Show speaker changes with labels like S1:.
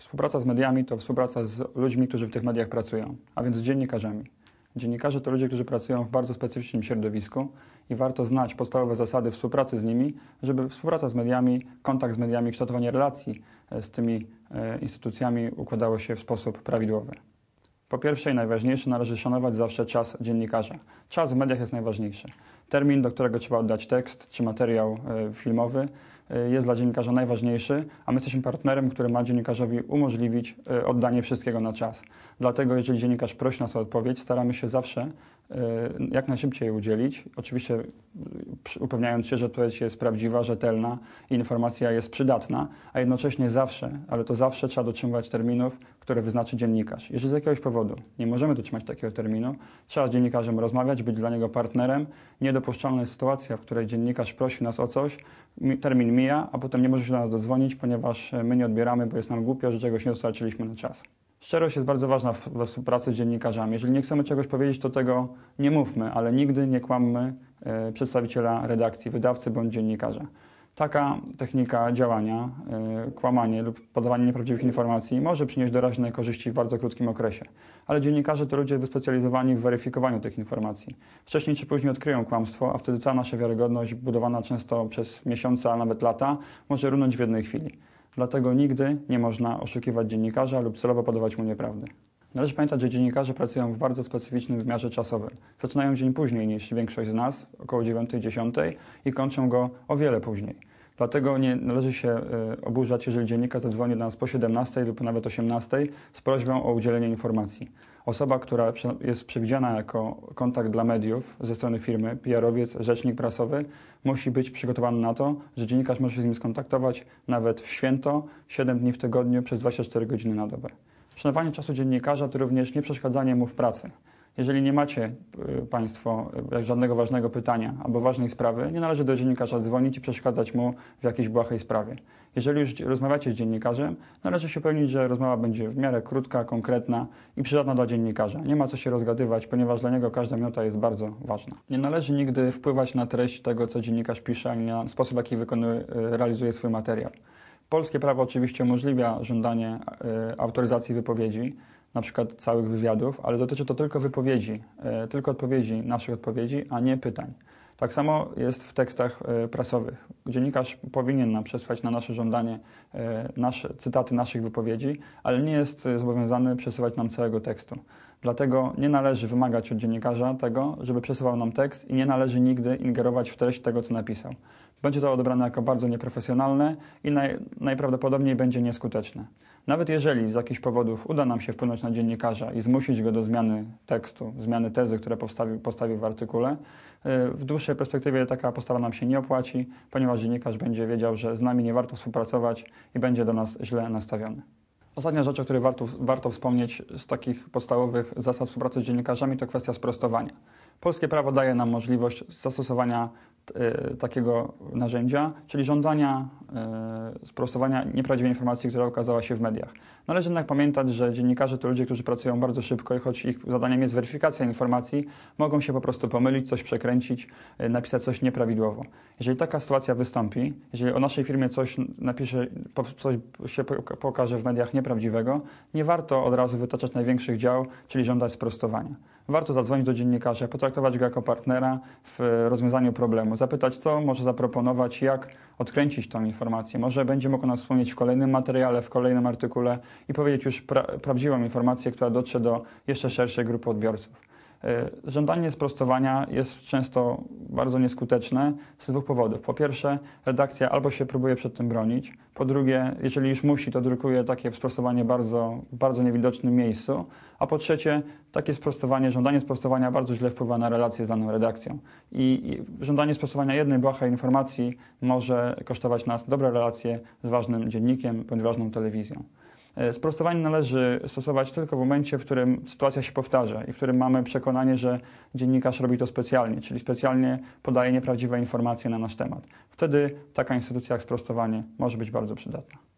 S1: Współpraca z mediami to współpraca z ludźmi, którzy w tych mediach pracują, a więc z dziennikarzami. Dziennikarze to ludzie, którzy pracują w bardzo specyficznym środowisku i warto znać podstawowe zasady współpracy z nimi, żeby współpraca z mediami, kontakt z mediami, kształtowanie relacji e, z tymi e, instytucjami układało się w sposób prawidłowy. Po pierwsze i najważniejsze, należy szanować zawsze czas dziennikarza. Czas w mediach jest najważniejszy. Termin, do którego trzeba oddać tekst czy materiał e, filmowy, jest dla dziennikarza najważniejszy, a my jesteśmy partnerem, który ma dziennikarzowi umożliwić oddanie wszystkiego na czas. Dlatego, jeżeli dziennikarz prosi nas o odpowiedź, staramy się zawsze jak najszybciej udzielić. Oczywiście upewniając się, że odpowiedź jest prawdziwa, rzetelna i informacja jest przydatna, a jednocześnie zawsze, ale to zawsze trzeba dotrzymywać terminów, które wyznaczy dziennikarz. Jeżeli z jakiegoś powodu nie możemy dotrzymać takiego terminu, trzeba z dziennikarzem rozmawiać, być dla niego partnerem. Niedopuszczalna jest sytuacja, w której dziennikarz prosi nas o coś, termin mija, a potem nie może się do nas dodzwonić, ponieważ my nie odbieramy, bo jest nam głupio, że czegoś nie dostarczyliśmy na czas. Szczerość jest bardzo ważna we współpracy z dziennikarzami. Jeżeli nie chcemy czegoś powiedzieć, to tego nie mówmy, ale nigdy nie kłammy e, przedstawiciela redakcji, wydawcy bądź dziennikarza. Taka technika działania, e, kłamanie lub podawanie nieprawdziwych informacji może przynieść doraźne korzyści w bardzo krótkim okresie. Ale dziennikarze to ludzie wyspecjalizowani w weryfikowaniu tych informacji. Wcześniej czy później odkryją kłamstwo, a wtedy cała nasza wiarygodność, budowana często przez miesiące, a nawet lata, może runąć w jednej chwili. Dlatego nigdy nie można oszukiwać dziennikarza lub celowo podawać mu nieprawdy. Należy pamiętać, że dziennikarze pracują w bardzo specyficznym wymiarze czasowym. Zaczynają dzień później niż większość z nas, około 9-10 i kończą go o wiele później. Dlatego nie należy się y, oburzać, jeżeli dziennikarz zadzwoni do nas po 17 lub nawet 18 z prośbą o udzielenie informacji. Osoba, która jest przewidziana jako kontakt dla mediów ze strony firmy, PR-owiec, rzecznik prasowy, musi być przygotowany na to, że dziennikarz może się z nim skontaktować nawet w święto, 7 dni w tygodniu, przez 24 godziny na dobę. Szanowanie czasu dziennikarza to również nie przeszkadzanie mu w pracy. Jeżeli nie macie y, Państwo y, żadnego ważnego pytania albo ważnej sprawy, nie należy do dziennikarza dzwonić i przeszkadzać mu w jakiejś błahej sprawie. Jeżeli już rozmawiacie z dziennikarzem, należy się upewnić, że rozmowa będzie w miarę krótka, konkretna i przydatna dla dziennikarza. Nie ma co się rozgadywać, ponieważ dla niego każda minuta jest bardzo ważna. Nie należy nigdy wpływać na treść tego, co dziennikarz pisze, ani na sposób, w jaki wykonuje, y, realizuje swój materiał. Polskie prawo oczywiście umożliwia żądanie autoryzacji wypowiedzi, na przykład całych wywiadów, ale dotyczy to tylko wypowiedzi, e, tylko odpowiedzi, naszych odpowiedzi, a nie pytań. Tak samo jest w tekstach e, prasowych. Dziennikarz powinien nam przesłać na nasze żądanie e, nasze, cytaty naszych wypowiedzi, ale nie jest zobowiązany przesyłać nam całego tekstu. Dlatego nie należy wymagać od dziennikarza tego, żeby przesyłał nam tekst i nie należy nigdy ingerować w treść tego, co napisał. Będzie to odebrane jako bardzo nieprofesjonalne i naj, najprawdopodobniej będzie nieskuteczne. Nawet jeżeli z jakichś powodów uda nam się wpłynąć na dziennikarza i zmusić go do zmiany tekstu, zmiany tezy, które postawił, postawił w artykule, y, w dłuższej perspektywie taka postawa nam się nie opłaci, ponieważ dziennikarz będzie wiedział, że z nami nie warto współpracować i będzie do nas źle nastawiony. Ostatnia rzecz, o której warto, warto wspomnieć z takich podstawowych zasad współpracy z dziennikarzami, to kwestia sprostowania. Polskie prawo daje nam możliwość zastosowania takiego narzędzia, czyli żądania y, sprostowania nieprawdziwej informacji, która okazała się w mediach. Należy jednak pamiętać, że dziennikarze to ludzie, którzy pracują bardzo szybko i choć ich zadaniem jest weryfikacja informacji, mogą się po prostu pomylić, coś przekręcić, y, napisać coś nieprawidłowo. Jeżeli taka sytuacja wystąpi, jeżeli o naszej firmie coś napisze, coś się pokaże w mediach nieprawdziwego, nie warto od razu wytaczać największych dział, czyli żądać sprostowania warto zadzwonić do dziennikarza, potraktować go jako partnera w rozwiązaniu problemu, zapytać, co może zaproponować, jak odkręcić tą informację. Może będzie mógł nas wspomnieć w kolejnym materiale, w kolejnym artykule i powiedzieć już pra prawdziwą informację, która dotrze do jeszcze szerszej grupy odbiorców. E, żądanie sprostowania jest często bardzo nieskuteczne z dwóch powodów. Po pierwsze, redakcja albo się próbuje przed tym bronić, po drugie, jeżeli już musi, to drukuje takie sprostowanie bardzo, bardzo niewidocznym miejscu, a po trzecie, takie sprostowanie, żądanie sprostowania bardzo źle wpływa na relacje z daną redakcją. I, i żądanie sprostowania jednej błahej informacji może kosztować nas dobre relacje z ważnym dziennikiem bądź ważną telewizją. E, sprostowanie należy stosować tylko w momencie, w którym sytuacja się powtarza i w którym mamy przekonanie, że dziennikarz robi to specjalnie, czyli specjalnie podaje nieprawdziwe informacje na nasz temat. Wtedy taka instytucja jak sprostowanie może być bardzo przydatna.